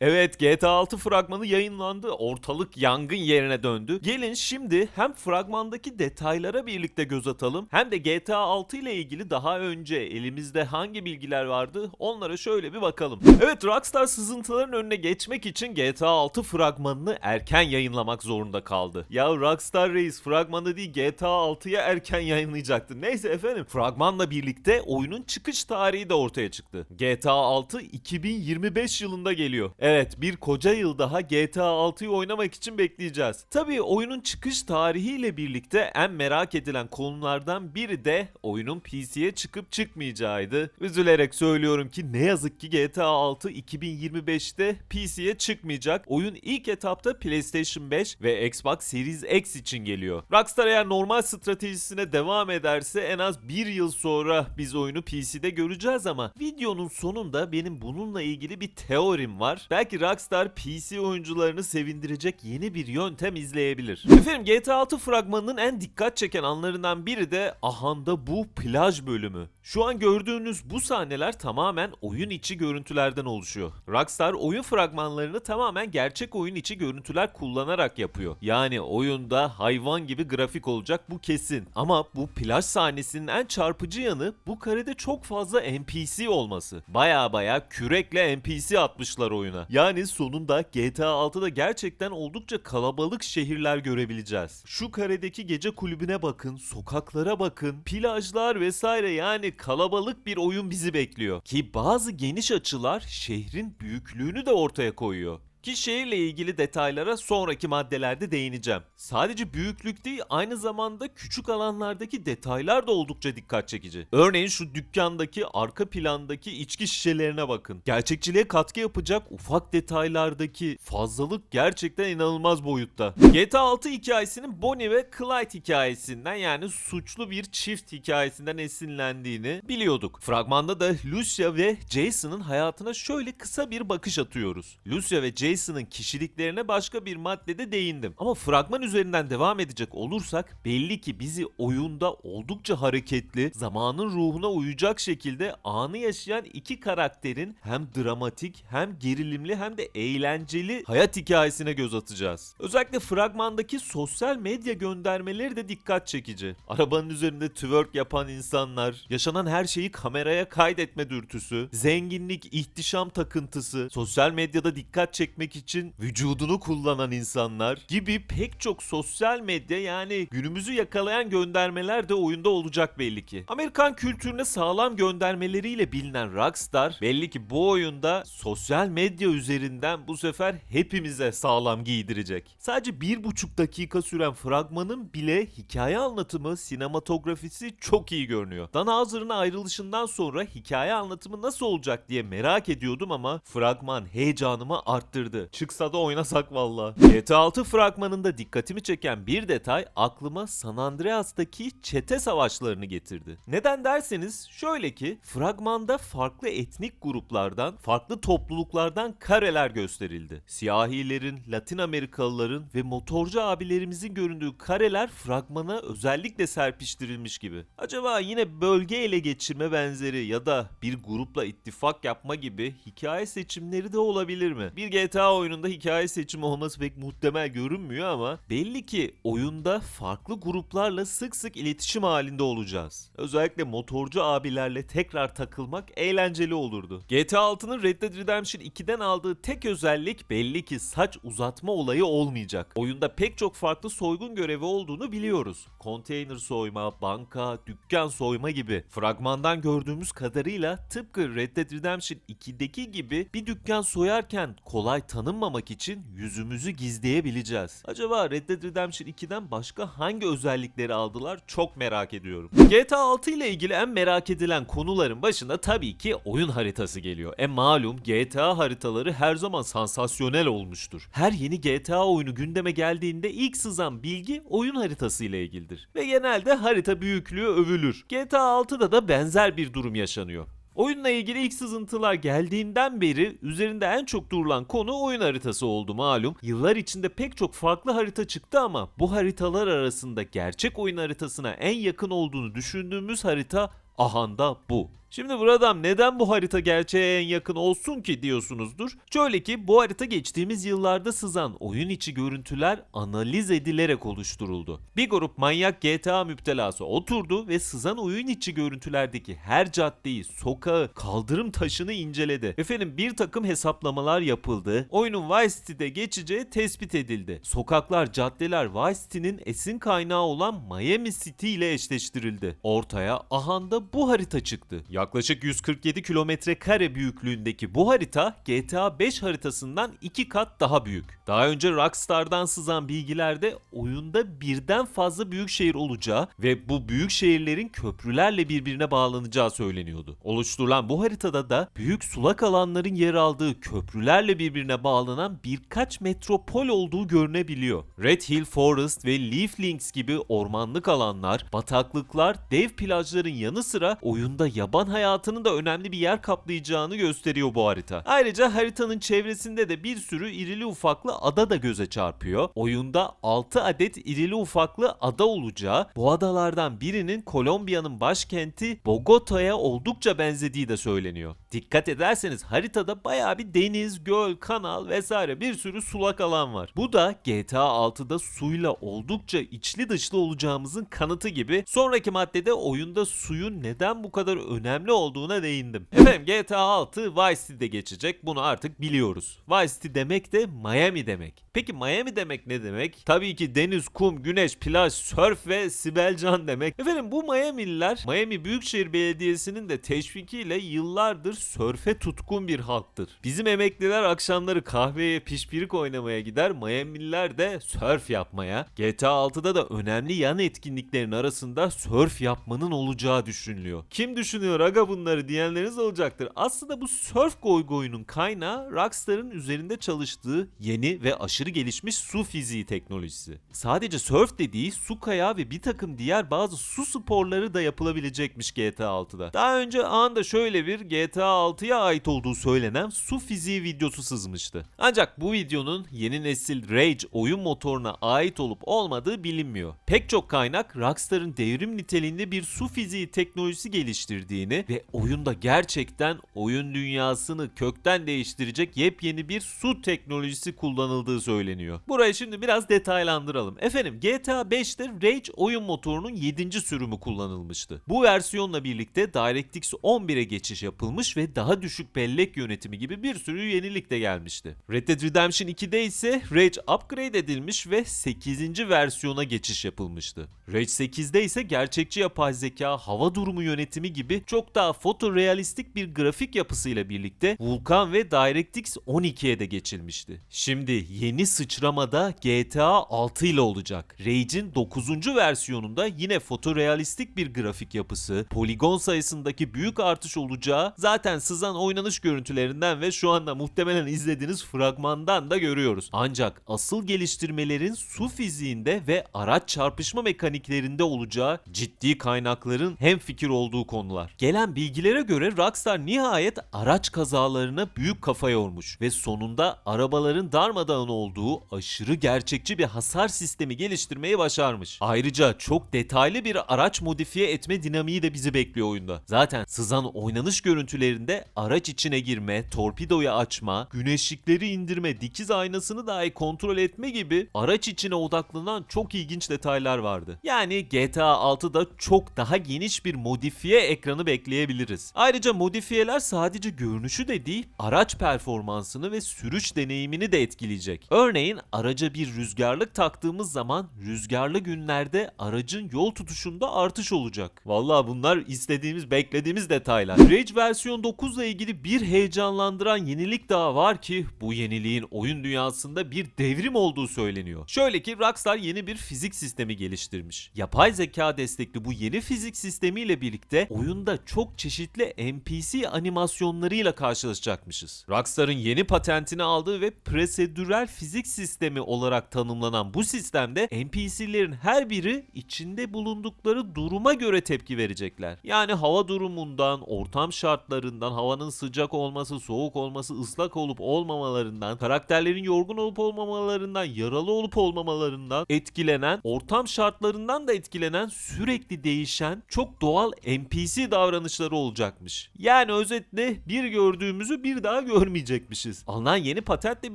Evet GTA 6 fragmanı yayınlandı. Ortalık yangın yerine döndü. Gelin şimdi hem fragmandaki detaylara birlikte göz atalım hem de GTA 6 ile ilgili daha önce elimizde hangi bilgiler vardı onlara şöyle bir bakalım. Evet Rockstar sızıntıların önüne geçmek için GTA 6 fragmanını erken yayınlamak zorunda kaldı. Ya Rockstar Reis fragmanı değil GTA 6'ya erken yayınlayacaktı. Neyse efendim fragmanla birlikte oyunun çıkış tarihi de ortaya çıktı. GTA 6 2025 yılında geliyor. Evet bir koca yıl daha GTA 6'yı oynamak için bekleyeceğiz. Tabii oyunun çıkış tarihiyle birlikte en merak edilen konulardan biri de oyunun PC'ye çıkıp çıkmayacağıydı. Üzülerek söylüyorum ki ne yazık ki GTA 6 2025'te PC'ye çıkmayacak. Oyun ilk etapta PlayStation 5 ve Xbox Series X için geliyor. Rockstar eğer normal stratejisine devam ederse en az bir yıl sonra biz oyunu PC'de göreceğiz ama videonun sonunda benim bununla ilgili bir teorim var. Belki Rockstar PC oyuncularını sevindirecek yeni bir yöntem izleyebilir. Efendim GTA 6 fragmanının en dikkat çeken anlarından biri de ahanda bu plaj bölümü. Şu an gördüğünüz bu sahneler tamamen oyun içi görüntülerden oluşuyor. Rockstar oyun fragmanlarını tamamen gerçek oyun içi görüntüler kullanarak yapıyor. Yani oyunda hayvan gibi grafik olacak bu kesin. Ama bu plaj sahnesinin en çarpıcı yanı bu karede çok fazla NPC olması. Baya baya kürekle NPC atmışlar oyuna. Yani sonunda GTA 6'da gerçekten oldukça kalabalık şehirler görebileceğiz. Şu karedeki gece kulübüne bakın, sokaklara bakın, plajlar vesaire yani kalabalık bir oyun bizi bekliyor. Ki bazı geniş açılar şehrin büyüklüğünü de ortaya koyuyor. Ki şehirle ilgili detaylara sonraki maddelerde değineceğim. Sadece büyüklük değil aynı zamanda küçük alanlardaki detaylar da oldukça dikkat çekici. Örneğin şu dükkandaki arka plandaki içki şişelerine bakın. Gerçekçiliğe katkı yapacak ufak detaylardaki fazlalık gerçekten inanılmaz boyutta. GTA 6 hikayesinin Bonnie ve Clyde hikayesinden yani suçlu bir çift hikayesinden esinlendiğini biliyorduk. Fragmanda da Lucia ve Jason'ın hayatına şöyle kısa bir bakış atıyoruz. Lucia ve Jason'ın kişiliklerine başka bir maddede değindim. Ama fragman üzerinden devam edecek olursak belli ki bizi oyunda oldukça hareketli, zamanın ruhuna uyacak şekilde anı yaşayan iki karakterin hem dramatik hem gerilimli hem de eğlenceli hayat hikayesine göz atacağız. Özellikle fragmandaki sosyal medya göndermeleri de dikkat çekici. Arabanın üzerinde twerk yapan insanlar, yaşanan her şeyi kameraya kaydetme dürtüsü, zenginlik, ihtişam takıntısı, sosyal medyada dikkat çekmek için vücudunu kullanan insanlar gibi pek çok sosyal medya yani günümüzü yakalayan göndermeler de oyunda olacak belli ki. Amerikan kültürüne sağlam göndermeleriyle bilinen Rockstar belli ki bu oyunda sosyal medya üzerinden bu sefer hepimize sağlam giydirecek. Sadece bir buçuk dakika süren fragmanın bile hikaye anlatımı, sinematografisi çok iyi görünüyor. Dan Houser'ın ayrılışından sonra hikaye anlatımı nasıl olacak diye merak ediyordum ama fragman heyecanımı arttırdı. Çıksa da oynasak valla. GTA 6 fragmanında dikkatimi çeken bir detay aklıma San Andreas'taki çete savaşlarını getirdi. Neden derseniz şöyle ki fragmanda farklı etnik gruplardan, farklı topluluklardan kareler gösterildi. Siyahilerin, Latin Amerikalıların ve motorcu abilerimizin göründüğü kareler fragmana özellikle serpiştirilmiş gibi. Acaba yine bölge ele geçirme benzeri ya da bir grupla ittifak yapma gibi hikaye seçimleri de olabilir mi? Bir GTA oyununda hikaye seçimi olması pek muhtemel görünmüyor ama belli ki oyunda farklı gruplarla sık sık iletişim halinde olacağız. Özellikle motorcu abilerle tekrar takılmak eğlenceli olurdu. GTA 6'nın Red Dead Redemption 2'den aldığı tek özellik belli ki saç uzatma olayı olmayacak. Oyunda pek çok farklı soygun görevi olduğunu biliyoruz. Konteyner soyma, banka, dükkan soyma gibi. Fragmandan gördüğümüz kadarıyla tıpkı Red Dead Redemption 2'deki gibi bir dükkan soyarken kolay tanınmamak için yüzümüzü gizleyebileceğiz. Acaba Red Dead Redemption 2'den başka hangi özellikleri aldılar çok merak ediyorum. GTA 6 ile ilgili en merak edilen konuların başında tabii ki oyun haritası geliyor. E malum GTA haritaları her zaman sansasyonel olmuştur. Her yeni GTA oyunu gündeme geldiğinde ilk sızan bilgi oyun haritası ile ilgilidir. Ve genelde harita büyüklüğü övülür. GTA 6'da da benzer bir durum yaşanıyor. Oyunla ilgili ilk sızıntılar geldiğinden beri üzerinde en çok durulan konu oyun haritası oldu malum. Yıllar içinde pek çok farklı harita çıktı ama bu haritalar arasında gerçek oyun haritasına en yakın olduğunu düşündüğümüz harita ahanda bu. Şimdi buradan neden bu harita gerçeğe en yakın olsun ki diyorsunuzdur. Şöyle ki bu harita geçtiğimiz yıllarda sızan oyun içi görüntüler analiz edilerek oluşturuldu. Bir grup manyak GTA müptelası oturdu ve sızan oyun içi görüntülerdeki her caddeyi, sokağı, kaldırım taşını inceledi. Efendim bir takım hesaplamalar yapıldı. Oyunun Vice City'de geçeceği tespit edildi. Sokaklar, caddeler Vice City'nin esin kaynağı olan Miami City ile eşleştirildi. Ortaya ahanda bu harita çıktı. Yaklaşık 147 kilometre kare büyüklüğündeki bu harita GTA 5 haritasından iki kat daha büyük. Daha önce Rockstar'dan sızan bilgilerde oyunda birden fazla büyük şehir olacağı ve bu büyük şehirlerin köprülerle birbirine bağlanacağı söyleniyordu. Oluşturulan bu haritada da büyük sulak alanların yer aldığı köprülerle birbirine bağlanan birkaç metropol olduğu görünebiliyor. Red Hill Forest ve Leaf Links gibi ormanlık alanlar, bataklıklar, dev plajların yanı sıra oyunda yaban hayatının da önemli bir yer kaplayacağını gösteriyor bu harita. Ayrıca haritanın çevresinde de bir sürü irili ufaklı ada da göze çarpıyor. Oyunda 6 adet irili ufaklı ada olacağı, bu adalardan birinin Kolombiya'nın başkenti Bogota'ya oldukça benzediği de söyleniyor. Dikkat ederseniz haritada bayağı bir deniz, göl, kanal vesaire bir sürü sulak alan var. Bu da GTA 6'da suyla oldukça içli dışlı olacağımızın kanıtı gibi sonraki maddede oyunda suyun neden bu kadar önemli olduğuna değindim. Efendim GTA 6 Vice City'de geçecek bunu artık biliyoruz. Vice City demek de Miami demek. Peki Miami demek ne demek? Tabii ki deniz, kum, güneş, plaj, sörf ve Sibelcan demek. Efendim bu Miami'liler Miami Büyükşehir Belediyesi'nin de teşvikiyle yıllardır sörfe tutkun bir halktır. Bizim emekliler akşamları kahveye pişpirik oynamaya gider, Miami'liler de sörf yapmaya. GTA 6'da da önemli yan etkinliklerin arasında sörf yapmanın olacağı düşünülüyor. Kim düşünüyor aga bunları diyenleriniz olacaktır. Aslında bu sörf goygoyunun kaynağı Rockstar'ın üzerinde çalıştığı yeni ve aşırı gelişmiş su fiziği teknolojisi. Sadece sörf dediği su kayağı ve bir takım diğer bazı su sporları da yapılabilecekmiş GTA 6'da. Daha önce anda şöyle bir GTA 6'ya ait olduğu söylenen su fiziği videosu sızmıştı. Ancak bu videonun yeni nesil Rage oyun motoruna ait olup olmadığı bilinmiyor. Pek çok kaynak Rockstar'ın devrim niteliğinde bir su fiziği teknolojisi geliştirdiğini ve oyunda gerçekten oyun dünyasını kökten değiştirecek yepyeni bir su teknolojisi kullanıldığı söyleniyor. Burayı şimdi biraz detaylandıralım. Efendim GTA 5'te Rage oyun motorunun 7. sürümü kullanılmıştı. Bu versiyonla birlikte DirectX 11'e geçiş yapılmış ve daha düşük bellek yönetimi gibi bir sürü yenilik de gelmişti. Red Dead Redemption 2'de ise Rage upgrade edilmiş ve 8. versiyona geçiş yapılmıştı. Rage 8'de ise gerçekçi yapay zeka, hava durumu yönetimi gibi çok daha fotorealistik bir grafik yapısıyla birlikte Vulkan ve DirectX 12'ye de geçilmişti. Şimdi yeni sıçramada GTA 6 ile olacak. Rage'in 9. versiyonunda yine fotorealistik bir grafik yapısı, poligon sayısındaki büyük artış olacağı zaten sızan oynanış görüntülerinden ve şu anda muhtemelen izlediğiniz fragmandan da görüyoruz. Ancak asıl geliştirmelerin su fiziğinde ve araç çarpışma mekaniklerinde olacağı ciddi kaynakların hem fikir olduğu konular. Gelen bilgilere göre Rockstar nihayet araç kazalarına büyük kafa yormuş ve sonunda arabaların darmadağın olduğu aşırı gerçekçi bir hasar sistemi geliştirmeyi başarmış. Ayrıca çok detaylı bir araç modifiye etme dinamiği de bizi bekliyor oyunda. Zaten sızan oynanış görüntülerinde araç içine girme, torpidoyu açma, güneşlikleri indirme, dikiz aynasını dahi kontrol etme gibi araç içine odaklanan çok ilginç detaylar vardı. Yani GTA 6'da çok daha geniş bir modifiye ekranı bekleyebiliriz. Ayrıca modifiyeler sadece görünüşü de değil, araç performansını ve sürüş deneyimini de etkileyecek. Örneğin araca bir rüzgarlık taktığımız zaman rüzgarlı günlerde aracın yol tutuşunda artış olacak. Vallahi bunlar istediğimiz, beklediğimiz detaylar. Rage versiyon 9 ile ilgili bir heyecanlandıran yenilik daha var ki bu yeniliğin oyun dünyasında bir devrim olduğu söyleniyor. Şöyle ki Rockstar yeni bir fizik sistemi geliştirmiş. Yapay zeka destekli bu yeni fizik sistemiyle birlikte oyunda çok çeşitli NPC animasyonlarıyla karşılaşacakmışız. Rockstar'ın yeni patentini aldığı ve prosedürel fizik sistemi olarak tanımlanan bu sistemde NPC'lerin her biri içinde bulundukları duruma göre tepki verecekler. Yani hava durumundan, ortam şartlarından, havanın sıcak olması, soğuk olması, ıslak olup olmamalarından, karakterlerin yorgun olup olmamalarından, yaralı olup olmamalarından etkilenen, ortam şartlarından da etkilenen, sürekli değişen, çok doğal NPC davranışları davranışları olacakmış. Yani özetle bir gördüğümüzü bir daha görmeyecekmişiz. Alınan yeni patentle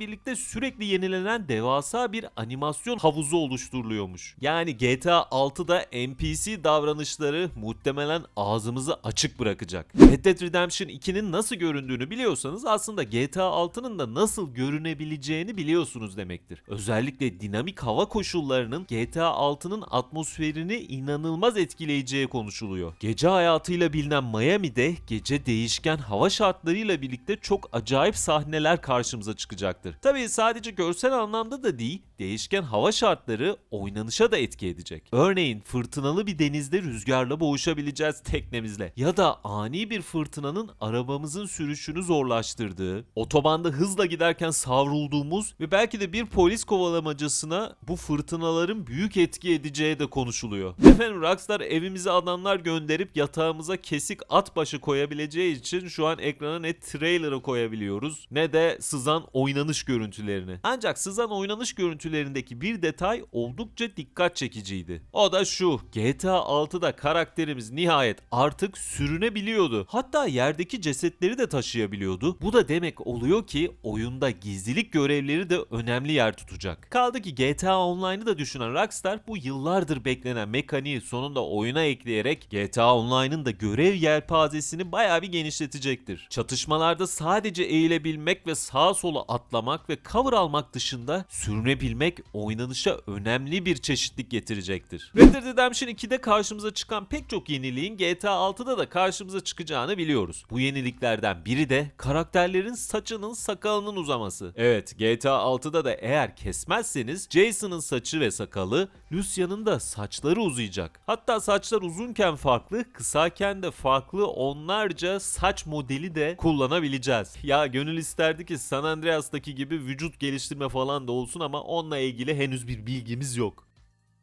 birlikte sürekli yenilenen devasa bir animasyon havuzu oluşturuluyormuş. Yani GTA 6'da NPC davranışları muhtemelen ağzımızı açık bırakacak. Red Dead Redemption 2'nin nasıl göründüğünü biliyorsanız aslında GTA 6'nın da nasıl görünebileceğini biliyorsunuz demektir. Özellikle dinamik hava koşullarının GTA 6'nın atmosferini inanılmaz etkileyeceği konuşuluyor. Gece hayatıyla bilinen Miami'de gece değişken hava şartlarıyla birlikte çok acayip sahneler karşımıza çıkacaktır. Tabii sadece görsel anlamda da değil, değişken hava şartları oynanışa da etki edecek. Örneğin fırtınalı bir denizde rüzgarla boğuşabileceğiz teknemizle ya da ani bir fırtınanın arabamızın sürüşünü zorlaştırdığı, otobanda hızla giderken savrulduğumuz ve belki de bir polis kovalamacasına bu fırtınaların büyük etki edeceği de konuşuluyor. Efendim Rockstar evimize adamlar gönderip yatağımıza kesik at başı koyabileceği için şu an ekrana ne trailer'ı koyabiliyoruz ne de sızan oynanış görüntülerini. Ancak sızan oynanış görüntülerindeki bir detay oldukça dikkat çekiciydi. O da şu. GTA 6'da karakterimiz nihayet artık sürünebiliyordu. Hatta yerdeki cesetleri de taşıyabiliyordu. Bu da demek oluyor ki oyunda gizlilik görevleri de önemli yer tutacak. Kaldı ki GTA Online'ı da düşünen Rockstar bu yıllardır beklenen mekaniği sonunda oyuna ekleyerek GTA Online'ın da görev yelpazesini bayağı bir genişletecektir. Çatışmalarda sadece eğilebilmek ve sağa sola atlamak ve cover almak dışında sürünebilmek oynanışa önemli bir çeşitlik getirecektir. Red Dead Redemption 2'de karşımıza çıkan pek çok yeniliğin GTA 6'da da karşımıza çıkacağını biliyoruz. Bu yeniliklerden biri de karakterlerin saçının sakalının uzaması. Evet GTA 6'da da eğer kesmezseniz Jason'ın saçı ve sakalı, Lucia'nın da saçları uzayacak. Hatta saçlar uzunken farklı, kısayken de farklı onlarca saç modeli de kullanabileceğiz. Ya gönül isterdi ki San Andreas'taki gibi vücut geliştirme falan da olsun ama onunla ilgili henüz bir bilgimiz yok.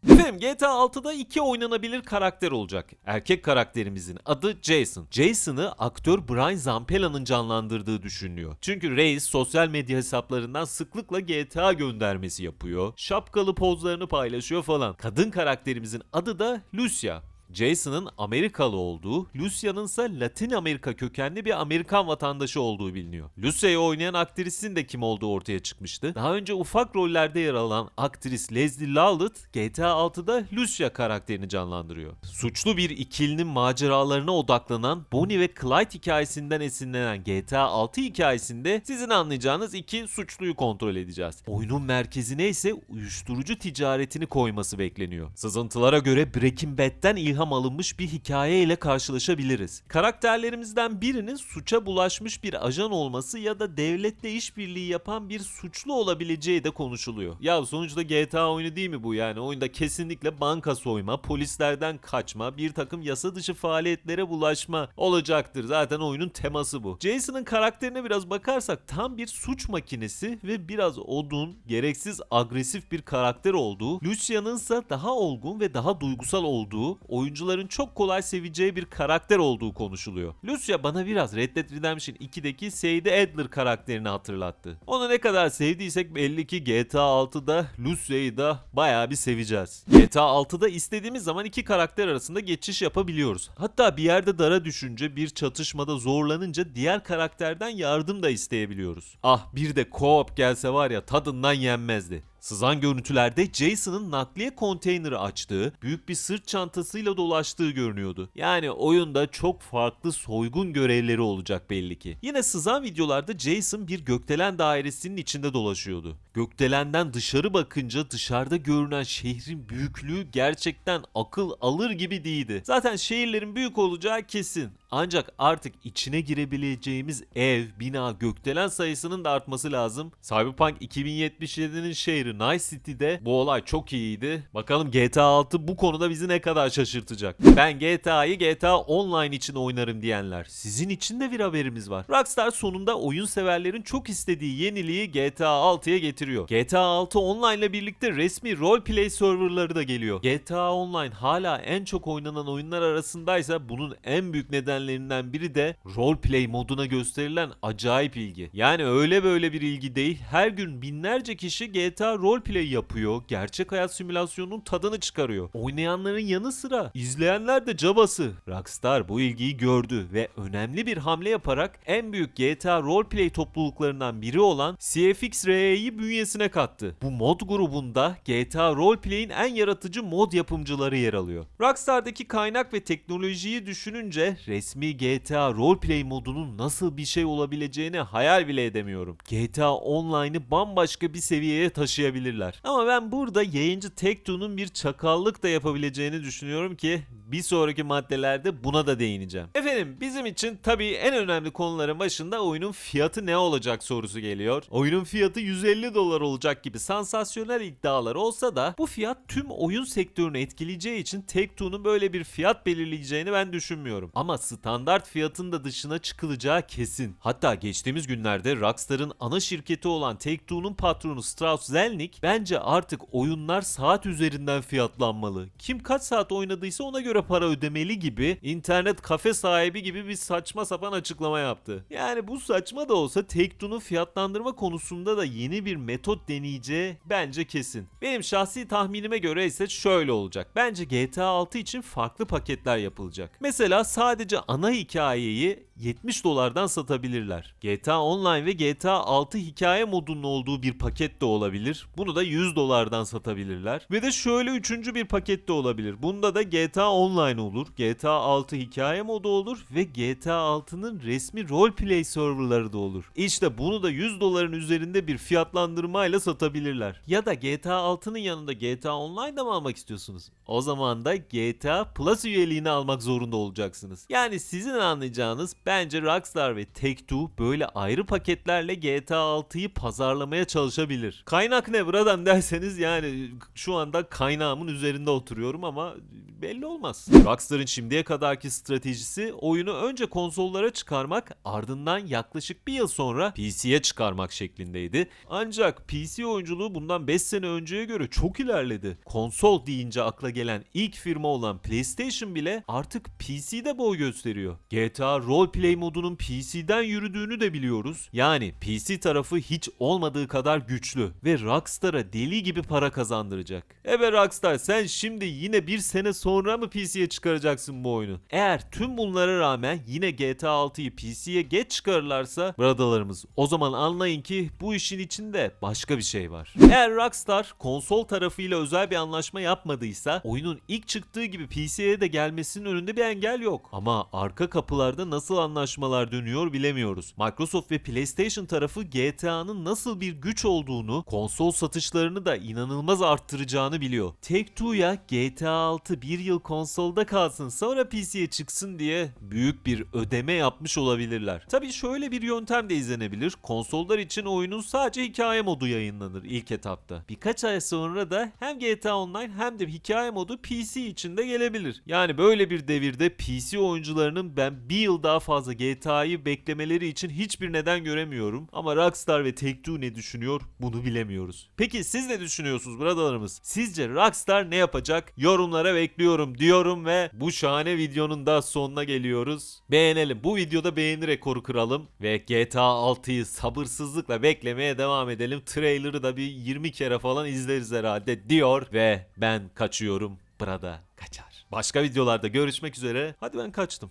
Efendim GTA 6'da iki oynanabilir karakter olacak. Erkek karakterimizin adı Jason. Jason'ı aktör Brian Zampella'nın canlandırdığı düşünülüyor. Çünkü Reis sosyal medya hesaplarından sıklıkla GTA göndermesi yapıyor. Şapkalı pozlarını paylaşıyor falan. Kadın karakterimizin adı da Lucia. Jason'ın Amerikalı olduğu, Lucia'nın ise Latin Amerika kökenli bir Amerikan vatandaşı olduğu biliniyor. Lucia'yı oynayan aktrisin de kim olduğu ortaya çıkmıştı. Daha önce ufak rollerde yer alan aktris Leslie Lowlett GTA 6'da Lucia karakterini canlandırıyor. Suçlu bir ikilinin maceralarına odaklanan Bonnie ve Clyde hikayesinden esinlenen GTA 6 hikayesinde sizin anlayacağınız iki suçluyu kontrol edeceğiz. Oyunun merkezine ise uyuşturucu ticaretini koyması bekleniyor. Sızıntılara göre Breaking Bad'den ilham alınmış bir hikaye ile karşılaşabiliriz. Karakterlerimizden birinin suça bulaşmış bir ajan olması ya da devletle işbirliği yapan bir suçlu olabileceği de konuşuluyor. Ya sonuçta GTA oyunu değil mi bu yani? Oyunda kesinlikle banka soyma, polislerden kaçma, bir takım yasa dışı faaliyetlere bulaşma olacaktır. Zaten oyunun teması bu. Jason'ın karakterine biraz bakarsak tam bir suç makinesi ve biraz odun, gereksiz agresif bir karakter olduğu, Lucia'nın ise daha olgun ve daha duygusal olduğu, oyuncuların çok kolay seveceği bir karakter olduğu konuşuluyor. Lucia bana biraz Red Dead Redemption 2'deki Sadie Adler karakterini hatırlattı. Onu ne kadar sevdiysek belli ki GTA 6'da Lucia'yı da bayağı bir seveceğiz. GTA 6'da istediğimiz zaman iki karakter arasında geçiş yapabiliyoruz. Hatta bir yerde dara düşünce bir çatışmada zorlanınca diğer karakterden yardım da isteyebiliyoruz. Ah bir de co-op gelse var ya tadından yenmezdi. Sızan görüntülerde Jason'ın nakliye konteyneri açtığı, büyük bir sırt çantasıyla dolaştığı görünüyordu. Yani oyunda çok farklı soygun görevleri olacak belli ki. Yine sızan videolarda Jason bir gökdelen dairesinin içinde dolaşıyordu. Gökdelenden dışarı bakınca dışarıda görünen şehrin büyüklüğü gerçekten akıl alır gibi değildi. Zaten şehirlerin büyük olacağı kesin. Ancak artık içine girebileceğimiz ev, bina, gökdelen sayısının da artması lazım. Cyberpunk 2077'nin şehri Night City'de bu olay çok iyiydi. Bakalım GTA 6 bu konuda bizi ne kadar şaşırtacak. Ben GTA'yı GTA Online için oynarım diyenler. Sizin için de bir haberimiz var. Rockstar sonunda oyun severlerin çok istediği yeniliği GTA 6'ya getiriyor. GTA 6 Online ile birlikte resmi roleplay serverları da geliyor. GTA Online hala en çok oynanan oyunlar arasındaysa bunun en büyük nedeni nedenlerinden biri de roleplay moduna gösterilen acayip ilgi. Yani öyle böyle bir ilgi değil. Her gün binlerce kişi GTA roleplay yapıyor. Gerçek hayat simülasyonunun tadını çıkarıyor. Oynayanların yanı sıra izleyenler de cabası. Rockstar bu ilgiyi gördü ve önemli bir hamle yaparak en büyük GTA roleplay topluluklarından biri olan CFX-RE'yi bünyesine kattı. Bu mod grubunda GTA roleplay'in en yaratıcı mod yapımcıları yer alıyor. Rockstar'daki kaynak ve teknolojiyi düşününce resmi GTA roleplay modunun nasıl bir şey olabileceğini hayal bile edemiyorum. GTA Online'ı bambaşka bir seviyeye taşıyabilirler. Ama ben burada yayıncı Take-Two'nun bir çakallık da yapabileceğini düşünüyorum ki bir sonraki maddelerde buna da değineceğim. Efendim bizim için tabii en önemli konuların başında oyunun fiyatı ne olacak sorusu geliyor. Oyunun fiyatı 150 dolar olacak gibi sansasyonel iddialar olsa da bu fiyat tüm oyun sektörünü etkileyeceği için Take-Two'nun böyle bir fiyat belirleyeceğini ben düşünmüyorum. Ama standart fiyatın da dışına çıkılacağı kesin. Hatta geçtiğimiz günlerde Rockstar'ın ana şirketi olan Take-Two'nun patronu Strauss Zelnick bence artık oyunlar saat üzerinden fiyatlanmalı. Kim kaç saat oynadıysa ona göre para ödemeli gibi internet kafe sahibi gibi bir saçma sapan açıklama yaptı. Yani bu saçma da olsa Take-Two'nun fiyatlandırma konusunda da yeni bir metot deneyeceği bence kesin. Benim şahsi tahminime göre ise şöyle olacak. Bence GTA 6 için farklı paketler yapılacak. Mesela sadece ana hikayeyi 70 dolardan satabilirler. GTA Online ve GTA 6 hikaye modunun olduğu bir paket de olabilir. Bunu da 100 dolardan satabilirler. Ve de şöyle üçüncü bir paket de olabilir. Bunda da GTA Online olur, GTA 6 hikaye modu olur ve GTA 6'nın resmi roleplay serverları da olur. İşte bunu da 100 doların üzerinde bir fiyatlandırmayla satabilirler. Ya da GTA 6'nın yanında GTA Online'da mı almak istiyorsunuz? O zaman da GTA Plus üyeliğini almak zorunda olacaksınız. Yani sizin anlayacağınız bence Rockstar ve Take-Two böyle ayrı paketlerle GTA 6'yı pazarlamaya çalışabilir. Kaynak ne buradan derseniz yani şu anda kaynağımın üzerinde oturuyorum ama belli olmaz. Rockstar'ın şimdiye kadarki stratejisi oyunu önce konsollara çıkarmak ardından yaklaşık bir yıl sonra PC'ye çıkarmak şeklindeydi. Ancak PC oyunculuğu bundan 5 sene önceye göre çok ilerledi. Konsol deyince akla gelen ilk firma olan PlayStation bile artık PC'de boy gösteriyor. GTA Roleplay modunun PC'den yürüdüğünü de biliyoruz. Yani PC tarafı hiç olmadığı kadar güçlü ve Rockstar'a deli gibi para kazandıracak. Evet Rockstar sen şimdi yine bir sene sonra mı PC'ye çıkaracaksın bu oyunu? Eğer tüm bunlara rağmen yine GTA 6'yı PC'ye geç çıkarırlarsa bradalarımız o zaman anlayın ki bu işin içinde başka bir şey var. Eğer Rockstar konsol tarafıyla özel bir anlaşma yapmadıysa oyunun ilk çıktığı gibi PC'ye de gelmesinin önünde bir engel yok. Ama arka kapılarda nasıl anlaşmalar dönüyor bilemiyoruz. Microsoft ve PlayStation tarafı GTA'nın nasıl bir güç olduğunu, konsol satışlarını da inanılmaz arttıracağını biliyor. Take-Two'ya GTA 6 bir yıl konsolda kalsın sonra PC'ye çıksın diye büyük bir ödeme yapmış olabilirler. Tabii şöyle bir yöntem de izlenebilir. Konsollar için oyunun sadece hikaye modu yayınlanır ilk etapta. Birkaç ay sonra da hem GTA Online hem de hikaye modu PC için de gelebilir. Yani böyle bir devirde PC oyuncularının ben bir yıl daha fazla GTA'yı beklemeleri için hiçbir neden göremiyorum. Ama Rockstar ve Take-Two ne düşünüyor bunu bilemiyoruz. Peki siz ne düşünüyorsunuz bradalarımız? Sizce Rockstar ne yapacak? Yorumlara bekliyorum diyorum ve bu şahane videonun da sonuna geliyoruz. Beğenelim. Bu videoda beğeni rekoru kıralım ve GTA 6'yı sabırsızlıkla beklemeye devam edelim. Trailer'ı da bir 20 kere falan izleriz herhalde diyor ve ben kaçıyorum. Brada kaçar. Başka videolarda görüşmek üzere. Hadi ben kaçtım.